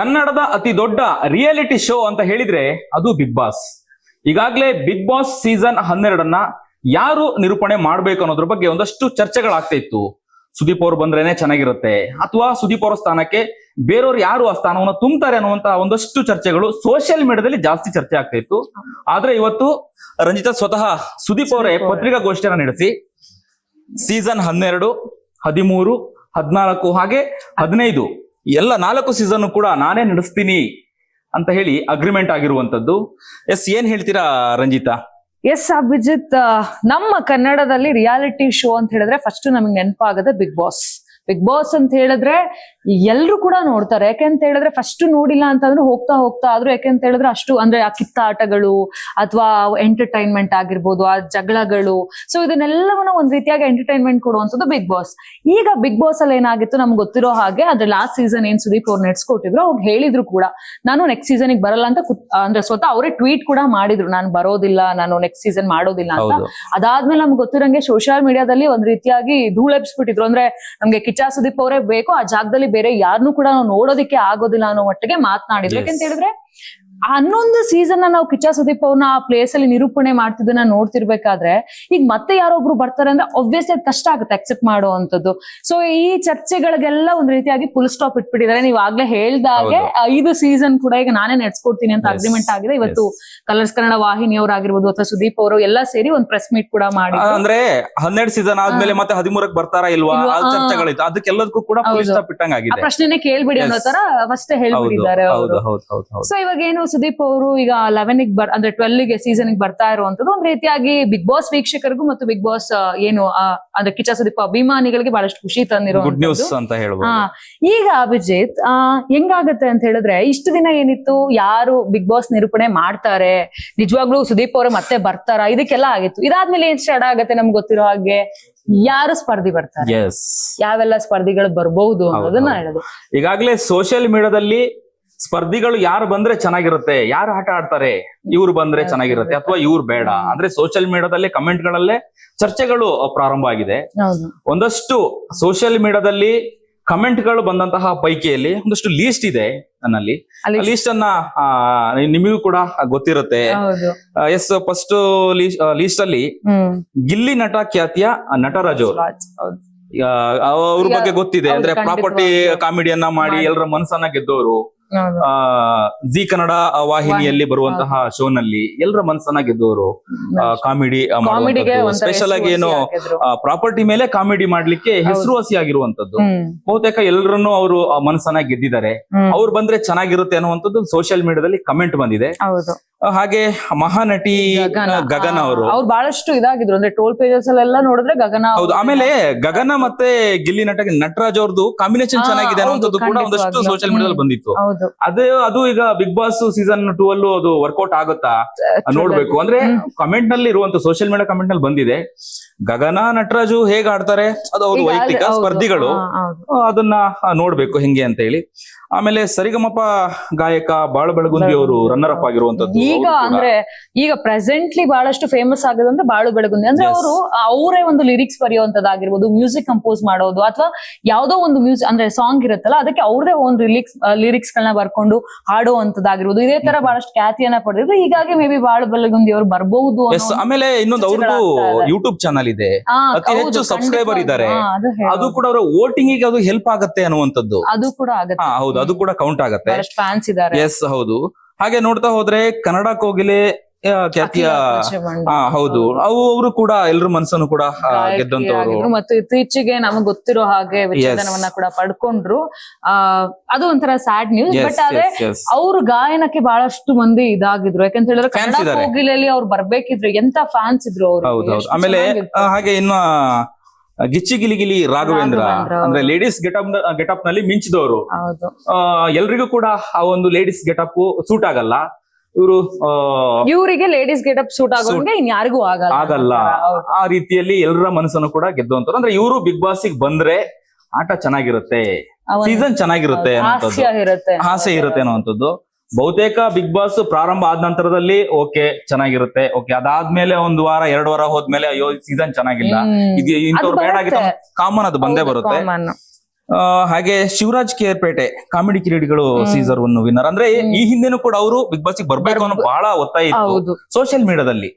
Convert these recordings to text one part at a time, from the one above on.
ಕನ್ನಡದ ಅತಿ ದೊಡ್ಡ ರಿಯಾಲಿಟಿ ಶೋ ಅಂತ ಹೇಳಿದ್ರೆ ಅದು ಬಿಗ್ ಬಾಸ್. ಈಗಾಗಲೇ ಬಿಗ್ ಬಾಸ್ ಸೀಸನ್ ಹನ್ನೆರಡನ್ನ ಯಾರು ನಿರೂಪಣೆ ಮಾಡ್ಬೇಕು ಅನ್ನೋದ್ರ ಬಗ್ಗೆ ಒಂದಷ್ಟು ಚರ್ಚೆಗಳಾಗ್ತಾ ಇತ್ತು. ಸುದೀಪ್ ಅವರು ಬಂದ್ರೇನೆ ಚೆನ್ನಾಗಿರುತ್ತೆ. ಅಥವಾ ಸುದೀಪ್ ಅವರ ಸ್ಥಾನಕ್ಕೆ ಬೇರೆಯವ್ರು ಯಾರು ಆ ಸ್ಥಾನವನ್ನು ತುಂಬುತ್ತಾರೆ ಅನ್ನುವಂತ ಒಂದಷ್ಟು ಚರ್ಚೆಗಳು ಸೋಷಿಯಲ್ ಮೀಡಿಯಾದಲ್ಲಿ ಜಾಸ್ತಿ ಚರ್ಚೆ ಆಗ್ತಾ ಇತ್ತು. ಆದ್ರೆ ಇವತ್ತು ರಂಜಿತಾ ಸ್ವತಃ ಸುದೀಪ್ ಅವರೇ. ಪತ್ರಿಕಾಗೋಷ್ಠಿಯನ್ನ ನಡೆಸಿ. ಸೀಸನ್ ಹನ್ನೆರಡು ಹದಿಮೂರು ಹದಿನಾಲ್ಕು ಹಾಗೆ ಹದಿನೈದು ಎಲ್ಲ ನಾಲ್ಕು ಸೀಸನ್ ಕೂಡ ನಾನೇ ನಡೆಸ್ತೀನಿ ಅಂತ ಹೇಳಿ ಅಗ್ರಿಮೆಂಟ್ ಆಗಿರುವಂತದ್ದು ಎಸ್, ಏನ್ ಹೇಳ್ತೀರಾ ರಂಜಿತಾ? ಎಸ್, ಅಭಿಜಿತ್ ನಮ್ಮ ಕನ್ನಡದಲ್ಲಿ ರಿಯಾಲಿಟಿ ಶೋ ಅಂತ ಹೇಳಿದ್ರೆ ಫಸ್ಟ್ ನಮಗೆ ನೆನಪಾಗದೆ ಬಿಗ್ ಬಾಸ್ ಬಿಗ್ ಬಾಸ್ ಅಂತ ಹೇಳಿದ್ರೆ ಎಲ್ರು ಕೂಡ ನೋಡ್ತಾರೆ. ಯಾಕೆಂತ ಹೇಳಿದ್ರೆ ಫಸ್ಟ್ ನೋಡಿಲ್ಲ ಅಂತಂದ್ರೆ ಹೋಗ್ತಾ ಹೋಗ್ತಾ ಆದ್ರೂ ಯಾಕೆಂತ ಹೇಳಿದ್ರೆ ಅಷ್ಟು ಅಂದ್ರೆ ಆ ಕಿತ್ತಾಟಗಳು ಅಥವಾ ಎಂಟರ್ಟೈನ್ಮೆಂಟ್ ಆಗಿರ್ಬೋದು ಆ ಜಗಳಗಳು. ಸೊ ಇದನ್ನೆಲ್ಲವನ್ನ ಒಂದ್ ರೀತಿಯಾಗಿ ಎಂಟರ್ಟೈನ್ಮೆಂಟ್ ಕೊಡುವಂಥದ್ದು ಬಿಗ್ ಬಾಸ್. ಈಗ ಬಿಗ್ ಬಾಸ್ ಅಲ್ಲಿ ಏನಾಗಿತ್ತು ನಮ್ಗೆ ಗೊತ್ತಿರೋ ಹಾಗೆ ಅದ್ರ ಲಾಸ್ಟ್ ಸೀಸನ್ ಏನ್ ಸುದೀಪ್ ಅವ್ರು ನೆಡ್ಸ್ಕೊಟ್ಟಿದ್ರು ಅವ್ರು ಹೇಳಿದ್ರು ಕೂಡ ನಾನು ನೆಕ್ಸ್ಟ್ ಸೀಸನ್ ಬರಲ್ಲ ಅಂತ ಅಂದ್ರೆ ಸ್ವತಃ ಅವರೇ ಟ್ವೀಟ್ ಕೂಡ ಮಾಡಿದ್ರು ನಾನು ಬರೋದಿಲ್ಲ ನಾನು ನೆಕ್ಸ್ಟ್ ಸೀಸನ್ ಮಾಡೋದಿಲ್ಲ ಅಂತ. ಅದಾದ್ಮೇಲೆ ನಮ್ಗೆ ಗೊತ್ತಿರಂಗೆ ಸೋಷಿಯಲ್ ಮೀಡಿಯಾದಲ್ಲಿ ಒಂದ್ ರೀತಿಯಾಗಿ ಧೂಳೆಬ್ಸ್ಬಿಟ್ಟಿದ್ರು. ಅಂದ್ರೆ ನಮ್ಗೆ ಕಿಚ್ಚ ಸುದೀಪ್ ಅವರೇ ಬೇಕು. ಆ ಜಾಗದಲ್ಲಿ ಬೇರೆ ಯಾರನ್ನೂ ಕೂಡ ನಾವು ನೋಡೋದಕ್ಕೆ ಆಗೋದಿಲ್ಲ ಅನ್ನೋ ಮಟ್ಟಿಗೆ ಮಾತನಾಡಿದ್ರು. ಯಾಕೆಂತ ಹೇಳಿದ್ರೆ ಹನ್ನೊಂದು ಸೀಸನ್ ನಾವು ಕಿಚ್ಚ ಸುದೀಪ್ ಅವ್ರನ್ನ ಆ ಪ್ಲೇಸ್ ಅಲ್ಲಿ ನಿರೂಪಣೆ ಮಾಡ್ತಿದ್ದನ್ನ ನೋಡ್ತಿರ್ಬೇಕಾದ್ರೆ ಈಗ ಮತ್ತೆ ಯಾರೊಬ್ರು ಬರ್ತಾರೆ ಅಂದ್ರೆ ಒಬ್ವಿಯಸ್ಲಿ ಅದು ಕಷ್ಟ ಆಗುತ್ತೆ ಅಕ್ಸೆಪ್ಟ್ ಮಾಡುವಂತದ್ದು ಸೊ ಈ ಚರ್ಚೆಗಳಿಗೆಲ್ಲ ಒಂದ್ ರೀತಿಯಾಗಿ ಫುಲ್ ಸ್ಟಾಪ್ ಇಟ್ಬಿಟ್ಟಿದ್ದಾರೆ. ನೀವು ಆಗ್ಲೇ ಹೇಳ್ದಾಗೆ ಐದು ಸೀಸನ್ ಕೂಡ ಈಗ ನಾನೇ ನಡ್ಸ್ಕೊಡ್ತೀನಿ ಅಂತ. ಅಗ್ರಿಮೆಂಟ್ ಆಗಿದೆ. ಇವತ್ತು ಕಲರ್ಸ್ ಕನ್ನಡ ವಾಹಿನಿಯವರಾಗಿರ್ಬೋದು ಅಥವಾ ಸುದೀಪ್ ಅವರು ಎಲ್ಲ ಸೇರಿ ಒಂದ್ ಪ್ರೆಸ್ ಮೀಟ್ ಕೂಡ ಮಾಡಿ ಅಂದ್ರೆ ಹನ್ನೆರಡು ಸೀಸನ್ ಆದ್ಮೇಲೆ ಮತ್ತೆ ಹದಿಮೂರಕ್ಕೆ ಬರ್ತಾರಾ ಇಲ್ವಾ? ಚರ್ಚೆಗಳಿತ್ತು. ಅದಕ್ಕೆಲ್ಲದಕ್ಕೂ ಕೂಡ ಫುಲ್ ಸ್ಟಾಪ್ ಪ್ರಶ್ನೆನೆ ಕೇಳ್ಬಿಡಿ ಅನ್ನೋ ತರ ಫಸ್ಟ್ ಹೇಳ್ಬಿಟ್ಟಿದ್ದಾರೆ ಸೊ ಇವಾಗ ಏನು ಸುದೀಪ್ ಅವರು ಈಗ ಲೆವೆನ್ ಬರ್ ಅಂದ್ರೆ ಟ್ವೆಲ್ಗೆ ಸೀಸನ್ ಬರ್ತಾ ಇರುವಂತದ್ದು ಒಂದ್ ರೀತಿಯಾಗಿ ಬಿಗ್ ಬಾಸ್ ವೀಕ್ಷಕರಿಗೂ ಮತ್ತು ಬಿಗ್ ಬಾಸ್ ಏನು ಅಂದ್ರೆ ಕಿಚ್ಚ ಸುದೀಪ್ ಅಭಿಮಾನಿಗಳಿಗೆ ಬಹಳಷ್ಟು ಖುಷಿ ತಂದಿರೋ ಅಂತ ಈಗ ಅಭಿಜಿತ್ ಆ ಹೆಂಗಾಗತ್ತೆ ಅಂತ ಹೇಳಿದ್ರೆ ಇಷ್ಟು ದಿನ ಏನಿತ್ತು ಯಾರು ಬಿಗ್ ಬಾಸ್ ನಿರೂಪಣೆ ಮಾಡ್ತಾರೆ? ನಿಜವಾಗ್ಲೂ ಸುದೀಪ್ ಅವರು ಮತ್ತೆ ಬರ್ತಾರ? ಇದಕ್ಕೆಲ್ಲ ಆಗಿತ್ತು. ಇದಾದ್ಮೇಲೆ ಏನ್ ಸ್ಟಾರ್ಟ್ ಆಗತ್ತೆ ನಮ್ಗೆ ಗೊತ್ತಿರೋ ಹಾಗೆ? ಯಾರು ಸ್ಪರ್ಧಿ ಬರ್ತಾರೆ? ಯಾವೆಲ್ಲ ಸ್ಪರ್ಧಿಗಳು ಬರಬಹುದು ಅನ್ನೋದನ್ನ ಹೇಳೋದು. ಈಗಾಗಲೇ ಸೋಷಿಯಲ್ ಮೀಡಿಯಾದಲ್ಲಿ ಸ್ಪರ್ಧಿಗಳು ಯಾರು ಬಂದ್ರೆ ಚೆನ್ನಾಗಿರುತ್ತೆ ಯಾರು ಆಟ ಆಡ್ತಾರೆ ಇವ್ರು ಬಂದ್ರೆ ಚೆನ್ನಾಗಿರುತ್ತೆ ಅಥವಾ ಇವ್ರು ಬೇಡ. ಅಂದ್ರೆ ಸೋಷಿಯಲ್ ಮೀಡಿಯಾದಲ್ಲಿ ಕಮೆಂಟ್ ಗಳಲ್ಲೇ ಚರ್ಚೆಗಳು ಪ್ರಾರಂಭ ಆಗಿದೆ. ಒಂದಷ್ಟು ಸೋಷಿಯಲ್ ಮೀಡಿಯಾದಲ್ಲಿ ಕಮೆಂಟ್ಗಳು ಬಂದಂತಹ ಪೈಕಿಯಲ್ಲಿ ಒಂದಷ್ಟು ಲೀಸ್ಟ್ ಇದೆ ನನ್ನಲ್ಲಿ. ಲೀಸ್ಟ್ ಅನ್ನ ಆ, ನಿಮಗೂ ಕೂಡ ಗೊತ್ತಿರುತ್ತೆ. ಎಸ್ ಫಸ್ಟ್ ಲೀಸ್ಟ್ ಅಲ್ಲಿ ಗಿಲ್ಲಿ ನಟ ಖ್ಯಾತಿಯ ನಟರಾಜ್ ಅವರು. ಬಗ್ಗೆ ಗೊತ್ತಿದೆ. ಅಂದ್ರೆ ಪ್ರಾಪರ್ಟಿ ಕಾಮಿಡಿಯನ್ನ ಮಾಡಿ. ಎಲ್ಲರ ಮನಸ್ಸನ್ನ ಗೆದ್ದವರು ಜಿ ಕನ್ನಡ ವಾಹಿನಿಯಲ್ಲಿ ಬರುವಂತಹ ಶೋ ನಲ್ಲಿ ಎಲ್ಲರ ಮನಸ್ಸನ್ನ ಗೆದ್ದವರು ಕಾಮಿಡಿ ಸ್ಪೆಷಲ್ ಆಗಿ ಏನು ಪ್ರಾಪರ್ಟಿ ಮೇಲೆ ಕಾಮಿಡಿ ಮಾಡ್ಲಿಕ್ಕೆ ಹೆಸರುವಾಸಿ ಆಗಿರುವಂತದ್ದು ಬಹುತೇಕ ಎಲ್ಲರನ್ನು ಅವರು ಮನಸ್ಸನ್ನ ಗೆದ್ದಿದ್ದಾರೆ. ಅವ್ರು ಬಂದ್ರೆ ಚೆನ್ನಾಗಿರುತ್ತೆ ಅನ್ನುವಂಥದ್ದು ಸೋಷಿಯಲ್ ಮೀಡಿಯಾದಲ್ಲಿ ಕಮೆಂಟ್ ಬಂದಿದೆ. ಹಾಗೆ ಮಹಾನಟಿ ಗಗನ. ಅವರು. ಅವ್ರು ಬಹಳಷ್ಟು ಇದಾಗಿದ್ರು. ಅಂದ್ರೆ ಟೋಲ್ ಪೇಜಸ್ ಅಲ್ಲೆಲ್ಲ ನೋಡಿದ್ರೆ ಗಗನ ಹೌದು. ಆಮೇಲೆ ಗಗನ ಮತ್ತೆ ಗಿಲ್ಲಿ ನಟ ನಟರಾಜ್ ಅವ್ರದ್ದು ಕಾಂಬಿನೇಷನ್ ಚೆನ್ನಾಗಿದೆ ಅನ್ನೋದು ಅನ್ನುವಂಥದ್ದು ಕೂಡ ಒಂದಷ್ಟು. ಸೋಷಿಯಲ್ ಮೀಡಿಯಾದಲ್ಲಿ ಬಂದಿತ್ತು. ಹೌದು. ಅದೇ ಅದು ಈಗ ಬಿಗ್ ಬಾಸ್ ಸೀಸನ್ ಟೂ ಅಲ್ಲೂ ಅದು ವರ್ಕೌಟ್ ಆಗುತ್ತಾ? ನೋಡ್ಬೇಕು. ಅಂದ್ರೆ. ಕಮೆಂಟ್ನಲ್ಲಿ ಇರುವಂತ ಸೋಷಿಯಲ್ ಮೀಡಿಯಾ ಕಮೆಂಟ್ನಲ್ಲಿ ಬಂದಿದೆ. ಗಗನ ನಟರಾಜು ಹೇಗ್ ಆಡ್ತಾರೆ? ಅದು ಅವ್ರ ವೈಯಕ್ತಿಕ ಸ್ಪರ್ಧಿಗಳು. ಅದನ್ನ ನೋಡ್ಬೇಕು ಹೆಂಗೆ ಅಂತ ಹೇಳಿ. ಆಮೇಲೆ ಸರಿಗಮಪ ಗಾಯಕ ಬಾಳ ಬೆಳಗುಂದಿ ಅವರು ರನ್ನರ್ ಅಪ್ ಆಗಿರುವಂತದ್ದು ಈಗ ಅಂದ್ರೆ ಈಗ ಪ್ರೆಸೆಂಟ್ಲಿ ಬಹಳಷ್ಟು ಫೇಮಸ್ ಆಗೋದಂದ್ರೆ ಬಾಳು ಬೆಳಗುಂದಿ ಅಂದ್ರೆ. ಅವರು ಅವರೇ ಒಂದು ಲಿರಿಕ್ಸ್ ಬರೆಯುವಂತದ್ದಾಗಿರ್ಬೋದು ಮ್ಯೂಸಿಕ್ ಕಂಪೋಸ್ ಮಾಡೋದು ಅಥವಾ ಯಾವ್ದೋ ಒಂದು ಮ್ಯೂಸಿಕ್ ಅಂದ್ರೆ ಸಾಂಗ್ ಇರುತ್ತಲ್ಲ ಅದಕ್ಕೆ ಅವ್ರದೇ ಒಂದು ಲಿರಿಕ್ಸ್ ಲಿರಿಕ್ಸ್ ಗಳನ್ನ ಬರ್ಕೊಂಡು ಹಾಡುವಂತದ್ದಾಗಿರ್ಬೋದು. ಇದೇ ತರ ಬಹಳಷ್ಟು ಖ್ಯಾತಿಯನ್ನ ಪಡೆದಿದ್ರು. ಹೀಗಾಗಿ ಮೇ ಬಿ ಬಾಳು ಬೆಳಗುಂದಿ ಅವರು ಬರಬಹುದು ಆಮೇಲೆ ಇನ್ನೊಂದು ಅವ್ರದ್ದು. ಯೂಟ್ಯೂಬ್ ಚಾನಲ್ ಇದೆ. ಅತಿ ಹೆಚ್ಚು ಸಬ್ಸ್ಕ್ರೈಬರ್ ಇದ್ದಾರೆ. ಅದು ಅದು ಕೂಡ ಅವರ ವೋಟಿಂಗ್ಗೆ ಅದು ಹೆಲ್ಪ್ ಆಗುತ್ತೆ ಅನ್ನುವಂಥದ್ದು. ಅದು ಕೂಡ ಆಗುತ್ತೆ. ಹೌದು ಅದು ಕೂಡ ಕೌಂಟ್ ಆಗುತ್ತೆ. ಫ್ಯಾನ್ಸ್ ಇದ್ದಾರೆ. ಎಸ್ ಹೌದು. ಹಾಗೆ ನೋಡ್ತಾ ಹೋದ್ರೆ ಕನ್ನಡ ಕೋಗಿಲೆ ಖ್ಯಾತಿಯ ಹೌದು. ಅವು ಅವರು ಕೂಡ ಎಲ್ಲರ ಮನಸ್ಸನ್ನು ಕೂಡ ಗೆದ್ದಂತವರು. ಮತ್ತು ಇತ್ತೀಚೆಗೆ ನಮಗ್ ಗೊತ್ತಿರೋ ಹಾಗೆ ವಿಚ್ಛೇದನವನ್ನ ಕೂಡ ಪಡ್ಕೊಂಡ್ರು. ಆ ಅದು ಒಂಥರ ಸ್ಯಾಡ್ ನ್ಯೂಸ್ ಬಟ್ ಆದ್ರೆ. ಅವ್ರ ಗಾಯನಕ್ಕೆ ಬಹಳಷ್ಟು ಮಂದಿ ಇದಾಗಿದ್ರು. ಯಾಕಂತ ಹೇಳಿದ್ರೆ ಕನ್ನಡ. ಕೋಗಿಲೆಯಲ್ಲಿ ಅವ್ರು ಬರ್ಬೇಕಿದ್ರು. ಎಂತ ಫ್ಯಾನ್ಸ್ ಇದ್ರು ಹೌದು ಅವರು ಆಮೇಲೆ ಹಾಗೆ ಇನ್ನು ಗಿಚ್ಚಿ ಗಿಲಿಗಿಲಿ ರಾಘವೇಂದ್ರ. ಅಂದ್ರೆ ಲೇಡೀಸ್ ಗೆಟಪ್ ಗೆಟಪ್ನಲ್ಲಿ ಮಿಂಚಿದವರು. ಎಲ್ರಿಗೂ ಕೂಡ ಆ ಒಂದು ಲೇಡೀಸ್ ಗೆಟಪ್ ಸೂಟ್ ಆಗಲ್ಲ. ಇವರು ಇವರಿಗೆ ಲೇಡೀಸ್ ಗೆಟಪ್ ಸೂಟ್ ಆಗೋಂಗೆ ಇನ್ ಯಾರಿಗೂ ಆಗಲ್ಲ. ಆಗಲ್ಲ. ಆ ರೀತಿಯಲ್ಲಿ ಎಲ್ಲರ ಮನಸ್ಸನ್ನು ಕೂಡ ಗೆದ್ದುವಂತವ್ರು ಅಂದ್ರೆ ಇವರು ಬಿಗ್ ಬಾಸ್ಗೆ ಬಂದ್ರೆ ಆಟ ಚೆನ್ನಾಗಿರುತ್ತೆ. ಸೀಸನ್ ಚೆನ್ನಾಗಿರುತ್ತೆ ಆಸೆ ಇರುತ್ತೆ ಅನ್ನುವಂಥದ್ದು. ಬಹುತೇಕ ಬಿಗ್ ಬಾಸ್ ಪ್ರಾರಂಭ ಆದ ನಂತರದಲ್ಲಿ ಓಕೆ ಚೆನ್ನಾಗಿರುತ್ತೆ. ಓಕೆ ಅದಾದ್ಮೇಲೆ ಒಂದು ವಾರ ಎರಡು ವಾರ ಹೋದ್ಮೇಲೆ ಅಯ್ಯೋ ಸೀಸನ್ ಚೆನ್ನಾಗಿಲ್ಲ. ಇದು ಇಂಥವ್ರು ಬೇಡ ಆಗಿತ್ತು ಕಾಮನ್ ಅದು ಬಂದೇ ಬರುತ್ತೆ. ಹಾಗೆ Shivaraj KR Pete comedy Khiladigalu season one winner. ಅಂದ್ರೆ ಈ ಹಿಂದೆನೂ ಕೂಡ ಅವರು ಬಿಗ್ ಬಾಸ್ ಬರ್ಬೇಕು ಅನ್ನೋ ಬಹಳ ಒತ್ತಾಯ ಇತ್ತು ಹೌದು. ಸೋಷಿಯಲ್ ಮೀಡಿಯಾದಲ್ಲಿ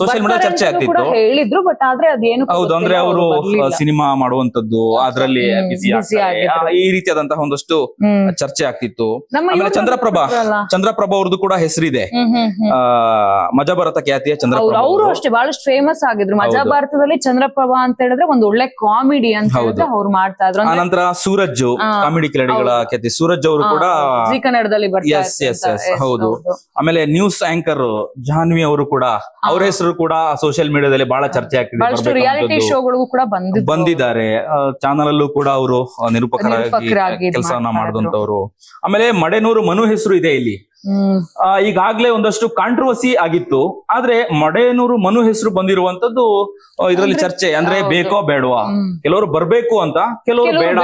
ಸೋಷಿಯಲ್ ಮೀಡಿಯಾ ಚರ್ಚೆ ಆಗ್ತಿತ್ತು. ಹೇಳಿದ್ರು ಬಟ್ ಆದ್ರೆ ಅದೇನು ಹೌದು ಅಂದ್ರೆ ಅವರು ಸಿನಿಮಾ ಮಾಡುವಂತದ್ದು ಅದ್ರಲ್ಲಿ ಬಿಸಿ ಈ ರೀತಿಯಾದಂತಹ ಒಂದಷ್ಟು ಚರ್ಚೆ ಆಗ್ತಿತ್ತು. ಆಮೇಲೆ ಚಂದ್ರಪ್ರಭಾ ಚಂದ್ರಪ್ರಭಾ ಅವ್ರದ್ದು ಕೂಡ ಹೆಸರಿದೆ. ಮಜಾ ಭಾರತ ಖ್ಯಾತಿಯ ಚಂದ್ರಪ್ರಭಾ ಅವರು. ಅಷ್ಟೇ ಬಹಳಷ್ಟು ಫೇಮಸ್ ಆಗಿದ್ರು. ಮಜಾ ಭಾರತದಲ್ಲಿ ಚಂದ್ರಪ್ರಭಾ ಅಂತ ಹೇಳಿದ್ರೆ ಒಂದು ಒಳ್ಳೆ ಕಾಮಿಡಿ ಅಂತ ಅವ್ರು ಮಾಡ್ತಾ ಇದ್ರು. ಆನಂತರ ಸೂರಜ್ ಕಾಮಿಡಿ ಕಿಲಾಡಿಗಳ ಖ್ಯಾತಿ. ಸೂರಜ್ ಅವರು ಕೂಡ ಎಸ್ ಕನ್ನಡದಲ್ಲಿ ಬರ್ತಾರೆ yes, Yes, ಹೌದು. ಆಮೇಲೆ ನ್ಯೂಸ್ ಆಂಕರ್ ಜಾನ್ವಿ ಅವರು ಕೂಡ ಅವ್ರ ಹೆಸರು ಕೂಡ ಸೋಷಿಯಲ್ ಮೀಡಿಯಾದಲ್ಲಿ ಬಹಳ ಚರ್ಚೆ ಆಗ್ತಿದೆ ಬಹಳಷ್ಟು ರಿಯಾಲಿಟಿ ಶೋಗಳಿಗೂ ಕೂಡ ಬಂದಿದ್ದಾರೆ. ಚಾನಲ್ ಅಲ್ಲೂ ಕೂಡ ಅವರು ನಿರೂಪಕರಾಗಿ ಕೆಲಸವನ್ನ ಮಾಡಿದಂತವ್ರು ಆಮೇಲೆ ಮಡೆನೂರು ಮನು ಹೆಸರು ಇದೆ ಇಲ್ಲಿ. ಈಗಾಗ್ಲೇ ಒಂದಷ್ಟು ಕಾಂಟ್ರವರ್ಸಿ ಆಗಿತ್ತು. ಆದ್ರೆ ಮಡೇನೂರು ಮನು ಹೆಸರು ಬಂದಿರುವಂತದ್ದು ಇದರಲ್ಲಿ ಚರ್ಚೆ ಅಂದ್ರೆ ಬೇಕೋ ಬೇಡವಾ. ಕೆಲವರು ಬರ್ಬೇಕು ಅಂತ ಕೆಲವರು ಬೇಡ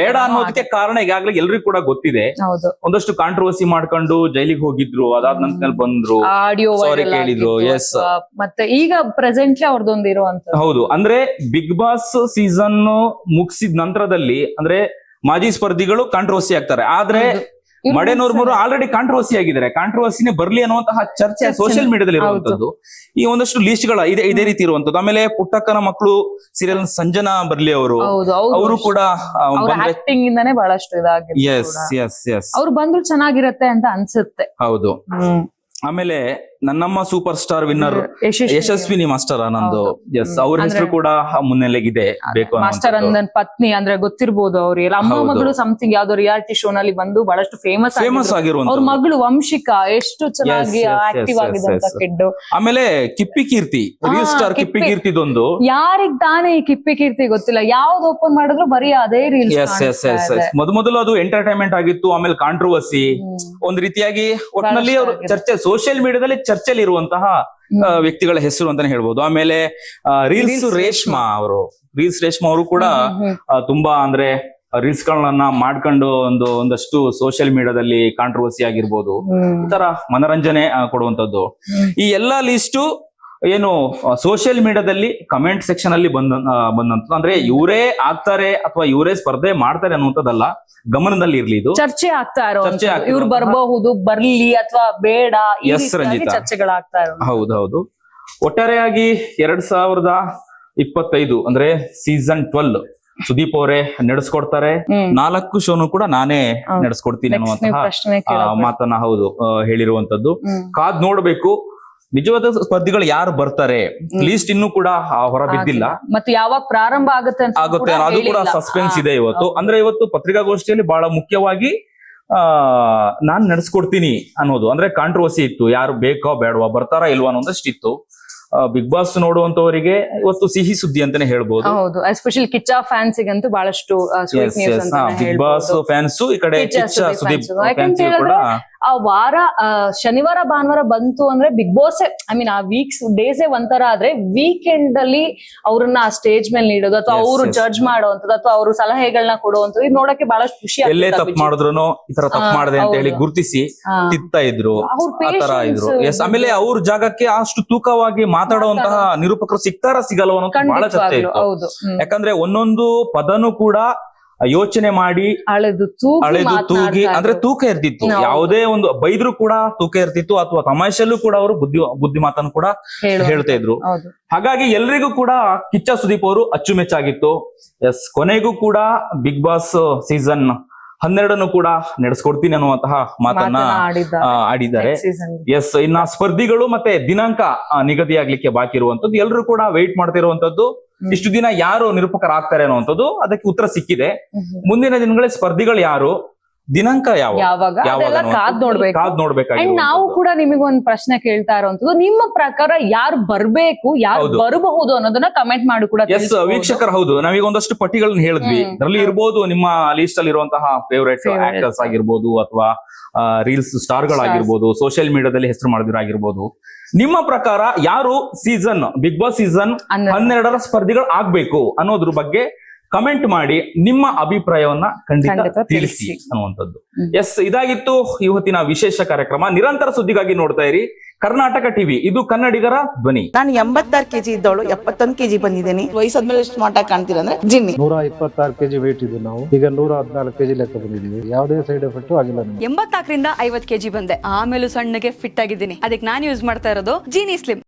ಬೇಡ ಅನ್ನೋದಕ್ಕೆ ಕಾರಣ ಈಗಾಗ್ಲೇ ಎಲ್ರಿಗೂ ಕೂಡ ಗೊತ್ತಿದೆ. ಒಂದಷ್ಟು ಕಾಂಟ್ರವರ್ಸಿ ಮಾಡ್ಕೊಂಡು ಜೈಲಿಗೆ ಹೋಗಿದ್ರು ಅದಾದ ನಂತರ ಬಂದ್ರು. ಕೇಳಿದ್ರು, ಎಸ್ ಮತ್ತೆ ಈಗ ಪ್ರೆಸೆಂಟ್ಲಿ ಅವ್ರದ್ದೊಂದು ಇರುವಂತ ಹೌದು. ಅಂದ್ರೆ ಬಿಗ್ ಬಾಸ್ ಸೀಸನ್ ಮುಗಿಸಿದ ನಂತರದಲ್ಲಿ ಅಂದ್ರೆ ಮಾಜಿ ಸ್ಪರ್ಧಿಗಳು ಕಾಂಟ್ರವರ್ಸಿ ಆಗ್ತಾರೆ. ಆದ್ರೆ ಮಡೆನೂರ್ ಮೂರು ಆಲ್ರೆಡಿ ಕಾಂಟ್ರವರ್ಸಿ ಆಗಿದ್ದಾರೆ. ಕಾಂಟ್ರವರ್ಸಿನೇ ಬರ್ಲಿ ಅನ್ನುವಂತಹ ಚರ್ಚೆ. ಸೋಷಿಯಲ್ ಮೀಡಿಯಾದಲ್ಲಿ ಇರುವಂತದ್ದು. ಈ ಒಂದಷ್ಟು ಲಿಸ್ಟ್ಗಳ ಇದೆ ಇದೇ ರೀತಿ ಇರುವಂತದ್ದು. ಆಮೇಲೆ ಪುಟ್ಟಕ್ಕನ ಮಕ್ಕಳು ಸೀರಿಯಲ್ ಸಂಜನಾ ಬರ್ಲಿ ಅವರು. ಅವರು ಕೂಡ ಆಕ್ಟಿಂಗ್ ಇಂದಾನೆ ಬಹಳಷ್ಟು ಇದಾಗಿದೆ ಎಸ್ ಎಸ್ ಎಸ್ ಅವ್ರು ಬಂದ್ರು ಚೆನ್ನಾಗಿರತ್ತೆ ಅಂತ ಅನ್ಸುತ್ತೆ. ಹೌದು. ಆಮೇಲೆ ನನ್ನಮ್ಮ super star winner Yashaswi Yashaswini. Master Nandu. Yes. ಅವ್ರ ಹೆಸರು ಕೂಡ ಮುನ್ನೆಲೆಗಿದೆ ಬೇಕು ಮಾಸ್ಟರ್. ಅಂದನ್ ಪತ್ನಿ ಅಂದ್ರೆ ಗೊತ್ತಿರ್ಬೋದು ಅವ್ರಿಗೆ. ಅಮ್ಮ ಮಗಳು ಸಮಥಿಂಗ್ ಯಾವ್ದೋ ರಿಯಾಲಿಟಿ ಶೋ ನಲ್ಲಿ ಬಂದು ಬಹಳಷ್ಟು ಫೇಮಸ್ ಫೇಮಸ್ ಅವ್ರ ಮಗಳು ವಂಶಿಕಾ ಎಷ್ಟು ಚೆನ್ನಾಗಿ ಆಕ್ಟಿವ್ ಆಗಿದೆ. ಕಿಡ್ಡು ಆಮೇಲೆ ಕಿಪ್ಪಿ ಕೀರ್ತಿ ರಿಯಲ್ ಸ್ಟಾರ್ ಕಿಪ್ಪಿ ಕೀರ್ತಿ ಕೀರ್ತಿದೊಂದು. ಯಾರಿಗ್ ತಾನೇ ಈ ಕಿಪ್ಪಿ ಕೀರ್ತಿ ಗೊತ್ತಿಲ್ಲ. ಯಾವ್ದು ಓಪನ್ ಮಾಡಿದ್ರು ಬರೀ ಅದೇ reel yes yes yes yes ಮೊದ ಮೊದಲು ಅದು ಎಂಟರ್ಟೈನ್ಮೆಂಟ್ ಆಗಿತ್ತು ಆಮೇಲೆ ಕಾಂಟ್ರವರ್ಸಿ ಒಂದ್ ರೀತಿಯಾಗಿ ಒಟ್ಟಿನಲ್ಲಿ ಅವರು ಚರ್ಚೆ ಸೋಷಿಯಲ್ ಮೀಡಿಯಾದಲ್ಲಿ ಚರ್ಚೆಲಿ ಇರುವಂತಹ ವ್ಯಕ್ತಿಗಳ ಹೆಸರು ಅಂತಾನೆ ಹೇಳ್ಬೋದು. ಆಮೇಲೆ ರೀಲ್ಸ್ ರೇಷ್ಮಾ ಅವರು. ರೀಲ್ಸ್ ರೇಷ್ಮಾ ಅವರು ಕೂಡ ತುಂಬಾ ಅಂದ್ರೆ ರೀಲ್ಸ್ ಗಳನ್ನ ಮಾಡ್ಕೊಂಡು ಒಂದು ಒಂದಷ್ಟು ಸೋಷಿಯಲ್ ಮೀಡಿಯಾದಲ್ಲಿ ಕಾಂಟ್ರವರ್ಸಿ ಆಗಿರ್ಬೋದು. ಈ ತರ ಮನರಂಜನೆ ಕೊಡುವಂತದ್ದು ಈ ಎಲ್ಲಾ ಲಿಸ್ಟು ಏನು ಸೋಷಿಯಲ್ ಮೀಡಿಯಾದಲ್ಲಿ ಕಮೆಂಟ್ ಸೆಕ್ಷನ್ ಅಲ್ಲಿ ಬಂದ ಬಂದಂತ ಅಂದ್ರೆ ಇವರೇ ಆಗ್ತಾರೆ ಅಥವಾ ಇವರೇ ಸ್ಪರ್ಧೆ ಮಾಡ್ತಾರೆ ಅನ್ನುವಂಥದ್ದಲ್ಲ ಗಮನದಲ್ಲಿ ಇರ್ಲಿ ಇದು. ಚರ್ಚೆ ಆಗ್ತಾ ಇರೋ ಚರ್ಚೆ ಇವ್ರು ಬರಬಹುದು ಬರ್ಲಿ ಅಥವಾ ಬೇಡ ಎಸ್ ರಂಜಿತ. ಚರ್ಚೆಗಳಾಗ್ತಾ ಇರೋ ಹೌದು ಹೌದು ಒಟ್ಟಾರೆಯಾಗಿ ಎರಡ್ ಸಾವಿರದ ಇಪ್ಪತ್ತೈದು ಅಂದ್ರೆ ಸೀಸನ್ ಟ್ವೆಲ್ ಸುದೀಪ್ ಅವರೇ ನಡೆಸ್ಕೊಡ್ತಾರೆ. ನಾಲ್ಕು ಶೋನು ಕೂಡ ನಾನೇ. ನಡೆಸ್ಕೊಡ್ತೀನಿ ಅನ್ನುವಂತಹ ಆ, ಮಾತನ್ನ ಹೌದು ಹೇಳಿರುವಂತದ್ದು. ಕಾದ್ ನೋಡ್ಬೇಕು. ನಿಜವಾದ ಸ್ಪರ್ಧಿಗಳು ಯಾರು ಬರ್ತಾರೆ? ಲೀಸ್ಟ್ ಇನ್ನು ಕೂಡ ಆ, ಹೊರ ಬಿದ್ದಿಲ್ಲ. ಮತ್ತೆ ಯಾವಾಗ ಪ್ರಾರಂಭ ಆಗುತ್ತೆ ಆಗುತ್ತೆ ಅದು ಕೂಡ ಸಸ್ಪೆನ್ಸ್ ಇದೆ ಇವತ್ತು. ಅಂದ್ರೆ ಇವತ್ತು ಪತ್ರಿಕಾಗೋಷ್ಠಿಯಲ್ಲಿ ಬಹಳ ಮುಖ್ಯವಾಗಿ ಆ ನಾನ್ ನಡೆಸ್ಕೊಡ್ತೀನಿ ಅನ್ನೋದು. ಅಂದ್ರೆ ಕಾಂಟ್ರವರ್ಸಿ ಇತ್ತು. ಯಾರು ಬೇಕೋ ಬೇಡವಾ ಬರ್ತಾರಾ ಇಲ್ವಾ ಅನ್ನೋದಷ್ಟು ಇತ್ತು. ಬಿಗ್ ಬಾಸ್ ನೋಡುವಂತವರಿಗೆ ಇವತ್ತು ಸಿಹಿ ಸುದ್ದಿ ಅಂತಾನೆ ಹೇಳ್ಬೋದು. ಹೌದು. ಎಸ್ಪೆಷಲಿ ಕಿಚ್ಚ ಫ್ಯಾನ್ಸ್ ಗಂತೂ ಬಹಳಷ್ಟು ಬಿಗ್ ಬಾಸ್ ಫ್ಯಾನ್ಸ್ ಈ ಕಡೆ ಕಿಚ್ಚ ಸುದೀಪ್ ಫ್ಯಾನ್ಸ್ ಕೂಡ ಆ ವಾರ ಶನಿವಾರ ಭಾನುವಾರ ಬಂತು ಅಂದ್ರೆ ಬಿಗ್ ಬಾಸ್ ಐ ಮೀನ್ ಆ ವೀಕ್ಸ್ ಡೇಸೇ ಒಂಥರ ಆದ್ರೆ ವೀಕೆಂಡ್ ಅಲ್ಲಿ ಅವ್ರನ್ನ ಆ ಸ್ಟೇಜ್ ಮೇಲೆ ನೀಡೋದು ಅಥವಾ ಅವರು ಜಡ್ಜ್ ಮಾಡುವಂತದ್ದು ಅಥವಾ ಅವರು ಸಲಹೆಗಳನ್ನ ಕೊಡುವಂತದ್ದು ಇದು ನೋಡಕ್ಕೆ ಬಹಳಷ್ಟು ಖುಷಿ ಎಲ್ಲೇ ತಪ್ಪು ಮಾಡಿದ್ರು ಈ ತರ ತಪ್ಪು ಮಾಡಿದೆ ಅಂತ ಹೇಳಿ ಗುರುತಿಸಿ ತಿತ್ತ ಇದ್ರು ಅವ್ರ ಆ ತರ patience ಇದ್ರು ಎಸ್ ಆಮೇಲೆ ಅವ್ರ ಜಾಗಕ್ಕೆ ಅಷ್ಟು ತೂಕವಾಗಿ ಮಾತಾಡುವಂತಹ ನಿರೂಪಕರು ಸಿಗ್ತಾರ ಸಿಗಲ್ಲ ಅನ್ನೋದು ಬಹಳ ಚರ್ಚೆ ಇತ್ತು. ಯಾಕಂದ್ರೆ ಒಂದೊಂದು ಪದನು ಕೂಡ ಯೋಚನೆ ಮಾಡಿ ಅಳೆದು ತೂಗಿ ಅಳೆದು ತೂಗಿ ಅಂದ್ರೆ. ತೂಕ ಇರ್ತಿತ್ತು. ಯಾವುದೇ ಒಂದು ಬೈದ್ರು ಕೂಡ ತೂಕ ಇರ್ತಿತ್ತು ಅಥವಾ ತಮಾಷೆಯಲ್ಲೂ ಕೂಡ ಅವರು ಬುದ್ಧಿ ಬುದ್ಧಿ ಮಾತನ್ನು ಕೂಡ. ಹೇಳ್ತಾ ಇದ್ರು. ಹಾಗಾಗಿ ಎಲ್ರಿಗೂ ಕೂಡ ಕಿಚ್ಚ ಸುದೀಪ್ ಅವರು ಅಚ್ಚುಮೆಚ್ಚಾಗಿತ್ತು. ಎಸ್ ಕೊನೆಗೂ ಕೂಡ ಬಿಗ್ ಬಾಸ್ ಸೀಸನ್ ಹನ್ನೆರಡನ್ನು ಕೂಡ ನಡೆಸ್ಕೊಡ್ತೀನಿ ಅನ್ನುವಂತಹ ಮಾತನ್ನ ಆಡಿದ್ದಾರೆ. ಎಸ್ ಇನ್ನ ಸ್ಪರ್ಧಿಗಳು ಮತ್ತೆ ದಿನಾಂಕ ನಿಗದಿಯಾಗ್ಲಿಕ್ಕೆ ಬಾಕಿ ಇರುವಂತದ್ದು ಎಲ್ಲರೂ ಕೂಡ ವೆಯ್ಟ್ ಮಾಡ್ತಿರುವಂತದ್ದು ಇಷ್ಟು ದಿನ ಯಾರು ನಿರೂಪಕರಾಗ್ತಾರೆ ಅನ್ನುವಂಥದ್ದು ಅದಕ್ಕೆ ಉತ್ತರ ಸಿಕ್ಕಿದೆ. ಮುಂದಿನ ದಿನಗಳ ಸ್ಪರ್ಧಿಗಳು ಯಾರು? ದಿನಾಂಕ ಯಾವ ಯಾವಾಗ? ಕಾದ್ ನೋಡ್ಬೇಕು. ಕಾದ್ ನಾವು ಕೂಡ ನಿಮಗೊಂದು ಪ್ರಶ್ನೆ ಕೇಳ್ತಾ ಇರುವಂತದ್ದು ನಿಮ್ಮ ಪ್ರಕಾರ ಯಾರು ಬರ್ಬೇಕು ಯಾರು ಹೌದು. ಬರಬಹುದು ಅನ್ನೋದನ್ನ ಕಮೆಂಟ್ ಮಾಡಿ ಕೂಡ ಎಸ್. ವೀಕ್ಷಕರು ಹೌದು. ನಾವೀಗ ಒಂದಷ್ಟು ಪಟ್ಟಿಗಳನ್ನ ಹೇಳಿದ್ವಿ. ಅದರಲ್ಲಿ ಇರ್ಬೋದು ನಿಮ್ಮ ಲಿಸ್ಟ್ ಅಲ್ಲಿ ಇರುವಂತಹ ಫೇವರೇಟ್ ಆಕ್ಟರ್ಸ್ ಆಗಿರ್ಬೋದು ಅಥವಾ ರೀಲ್ಸ್ ಸ್ಟಾರ್ ಗಳಾಗಿರ್ಬೋದು ಸೋಷಿಯಲ್ ಮೀಡಿಯಾದಲ್ಲಿ ಹೆಸರು ಮಾಡಿದಿರಾಗಿರ್ಬೋದು ನಿಮ್ಮ ಪ್ರಕಾರ ಯಾರು ಸೀಸನ್ ಬಿಗ್ ಬಾಸ್ ಸೀಸನ್ ಹನ್ನೆರಡರ ಸ್ಪರ್ಧಿಗಳು ಆಗ್ಬೇಕು ಅನ್ನೋದ್ರ ಬಗ್ಗೆ ಕಮೆಂಟ್ ಮಾಡಿ ನಿಮ್ಮ ಅಭಿಪ್ರಾಯವನ್ನ ಖಂಡಿತ ತಿಳಿಸಿ. ಅನ್ನುವಂಥದ್ದು. ಎಸ್ ಇದಾಗಿತ್ತು ಇವತ್ತಿನ ವಿಶೇಷ ಕಾರ್ಯಕ್ರಮ. ನಿರಂತರ ಸುದ್ದಿಗಾಗಿ ನೋಡ್ತಾ ಇರಿ. ಕರ್ನಾಟಕ ಟಿವಿ ಇದು ಕನ್ನಡಿಗರ ಧ್ವನಿ. ನಾನು ಎಂಬತ್ತಾರು ಕೆಜಿ ಇದ್ದವಳು ಎಪ್ಪತ್ತೊಂದು ಕೆಜಿ ಬಂದಿದ್ದೀನಿ. ವಯಸ್ಸಾದ್ಮೇಲೆ ಎಷ್ಟು ಮಾಟ ಕಾಣ್ತೀರಾ ಅಂದ್ರೆ ಜಿನ್ನಿ. ನೂರ ಇಪ್ಪತ್ತಾರು ಕೆಜಿ ವೇಟ್ ಇದ್ದು ನಾವು. ಈಗ ನೂರ ಹದಿನಾಲ್ಕು ಕೆಜಿ ಲೆಕ್ಕ ಬಂದಿದ್ದೀವಿ. ಯಾವುದೇ ಸೈಡ್ ಎಫೆಕ್ಟ್ ಆಗಿಲ್ಲ ಎಂಬತ್ನಾಲ್ಕರಿಂದ ಐವತ್ ಕೆಜಿ ಬಂದೆ. ಆಮೇಲೆ ಸಣ್ಣಗೆ ಫಿಟ್ ಆಗಿದ್ದೀನಿ. ಅದಕ್ಕೆ ನಾನು ಯೂಸ್ ಮಾಡ್ತಾ ಇರೋದು ಜೀನಿ ಸ್ಲಿಮ್